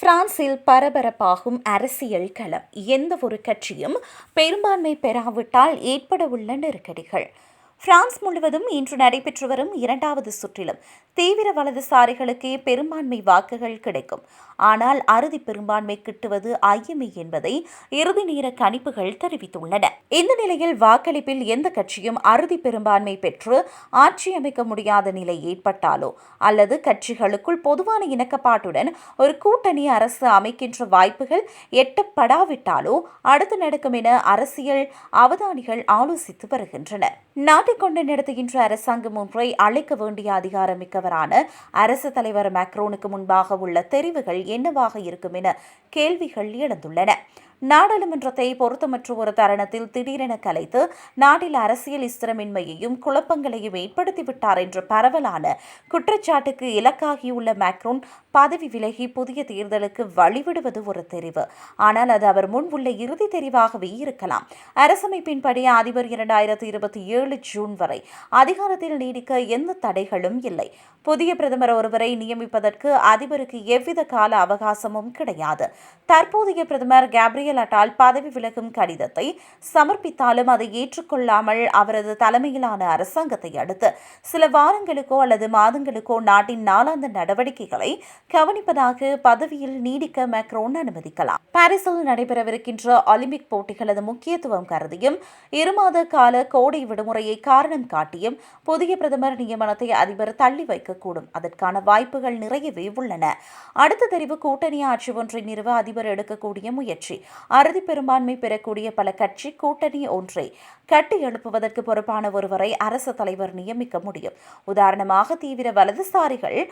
பிரான்சில் பரபரப்பாகும் அரசியல் களம். எந்த ஒரு கட்சியும் பெரும்பான்மை பெறாவிட்டால் ஏற்படவுள்ள நெருக்கடிகள். பிரான்ஸ் முழுவதும் இன்று நடைபெற்று வரும் இரண்டாவது சுற்றிலும் தீவிர வலதுசாரிகளுக்கே பெரும்பான்மை வாக்குகள் கிடைக்கும். ஆனால் அறுதி பெரும்பான்மை கிட்டுவது ஐயமே என்பதை இறுதி நேர கணிப்புகள் தெரிவித்துள்ளன. இந்த நிலையில் வாக்களிப்பில் எந்த கட்சியும் அறுதி பெரும்பான்மை பெற்று ஆட்சி அமைக்க முடியாத நிலை ஏற்பட்டாலோ அல்லது கட்சிகளுக்குள் பொதுவான இணக்கப்பாட்டுடன் ஒரு கூட்டணி அரசு அமைக்கின்ற வாய்ப்புகள் எட்டப்படாவிட்டாலோ அடுத்து நடக்கும் என அரசியல் அவதானிகள் ஆலோசித்து வருகின்றனர். நாட்டை கொண்டு நடத்துகின்ற அரசாங்கம் ஒன்றை அழைக்க வேண்டிய அதிகாரம் மிக்கவரான அரசு தலைவர் மேக்ரோனுக்கு முன்பாக உள்ள தெரிவுகள் என்னவாக இருக்கும் என கேள்விகள் எழுந்துள்ளன. நாடாளுமன்றத்தை பொருத்தமற்ற ஒரு தருணத்தில் திடீரென கலைத்து நாட்டில் அரசியல் ஸ்திரமின்மையையும் குழப்பங்களையும் ஏற்படுத்திவிட்டார் என்ற பரவலான குற்றச்சாட்டுக்கு இலக்காகியுள்ள மேக்ரோன் பதவி விலகி புதிய தேர்தலுக்கு வழிவிடுவது ஒரு தெரிவு. ஆனால் அது அவர் முன் உள்ள இறுதி தெரிவாகவே இருக்கலாம். அரசமைப்பின்படி அதிபர் இரண்டாயிரத்தி இருபத்தி ஏழு ஜூன் வரை அதிகாரத்தில் நீடிக்க எந்த தடைகளும் இல்லை. புதிய பிரதமர் ஒருவரை நியமிப்பதற்கு அதிபருக்கு எவ்வித கால அவகாசமும் கிடையாது. தற்போதைய பிரதமர் கேப்ரியல் அட்டால் பதவி விலகும் கடிதத்தை சமர்ப்பித்தாலும் அதை ஏற்றுக்கொள்ளாமல் அவரது தலைமையிலான அரசாங்கத்தை அடுத்து சில வாரங்களுக்கோ அல்லது மாதங்களுக்கோ நாட்டின் நாளாந்த நடவடிக்கைகளை கவனிப்பதாக பதவியில் நீடிக்க மேக்ரோன் அனுமதிக்கலாம். பாரிஸில் நடைபெறவிருக்கின்ற ஒலிம்பிக் போட்டிகளது முக்கியத்துவம் கருதியும் இருமாத கால கோடை விடுமுறையை காரணம் காட்டியும் புதிய பிரதமர் நியமனத்தை அதிபர் தள்ளி வைக்கக்கூடும். அதற்கான வாய்ப்புகள் நிறையவே உள்ளன. அடுத்த தெரிவு கூட்டணி ஆட்சி ஒன்றை நிறுவ அதிபர் எடுக்கக்கூடிய முயற்சி. அறுதி பெரும்பான்மை பெறக்கூடிய பல கட்சி கூட்டணி ஒன்றை. கட்டி எழுப்புவதற்கு பொறுப்பான ஒருவரை அரசு தலைவர் நியமிக்க முடியும். உதாரணமாக தீவிர வலதுசாரிகள்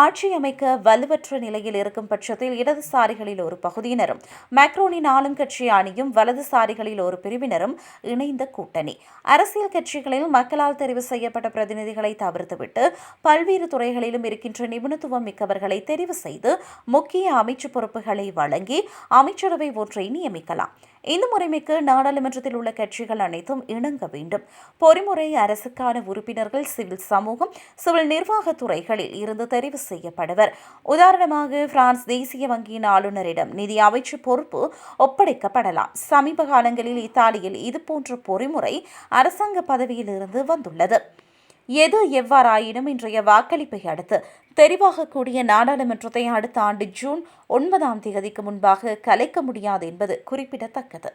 ஆட்சி அமைக்க வலுவற்ற நிலையில் இருக்கும் பட்சத்தில் இடதுசாரிகளில் ஒரு பகுதியினரும் மேக்ரோனின் ஆளும் கட்சி அணியும் வலதுசாரிகளில் ஒரு பிரிவினரும் இணைந்த கூட்டணி. அரசியல் கட்சிகளில் மக்களால் தெரிவு செய்யப்பட்ட பிரதிநிதிகளை தவிர்த்துவிட்டு பல்வேறு துறைகளிலும் இருக்கின்ற நிபுணத்துவம் மிக்கவர்களை தெரிவு செய்து முக்கிய அமைச்சு பொறுப்புகளை வழங்கி அமைச்சரவை ஒன்றை நியமிக்கலாம். இந்த முறைமைக்கு நாடாளுமன்றத்தில் உள்ள கட்சிகள் அனைத்தும் இணங்க வேண்டும். பொறிமுறை அரசுக்கான உறுப்பினர்கள் சிவில் சமூகம் சிவில் நிர்வாக துறைகளில் இருந்து தெரிவு செய்யப்படுவர். உதாரணமாக பிரான்ஸ் தேசிய வங்கியின் ஆளுநரிடம் நிதி அமைச்சு பொறுப்பு ஒப்படைக்கப்படலாம். சமீப காலங்களில் இத்தாலியில் இதுபோன்ற பொறிமுறை அரசாங்க பதவியில் இருந்து வந்துள்ளது. எது எவ்வாறாயினும் இன்றைய வாக்களிப்பை அடுத்து. தெரிவாகக்கூடிய நாடாளுமன்றத்தை அடுத்த ஆண்டு ஜூன் ஒன்பதாம் தேதிக்கு முன்பாக கலைக்க முடியாது என்பது குறிப்பிடத்தக்கது.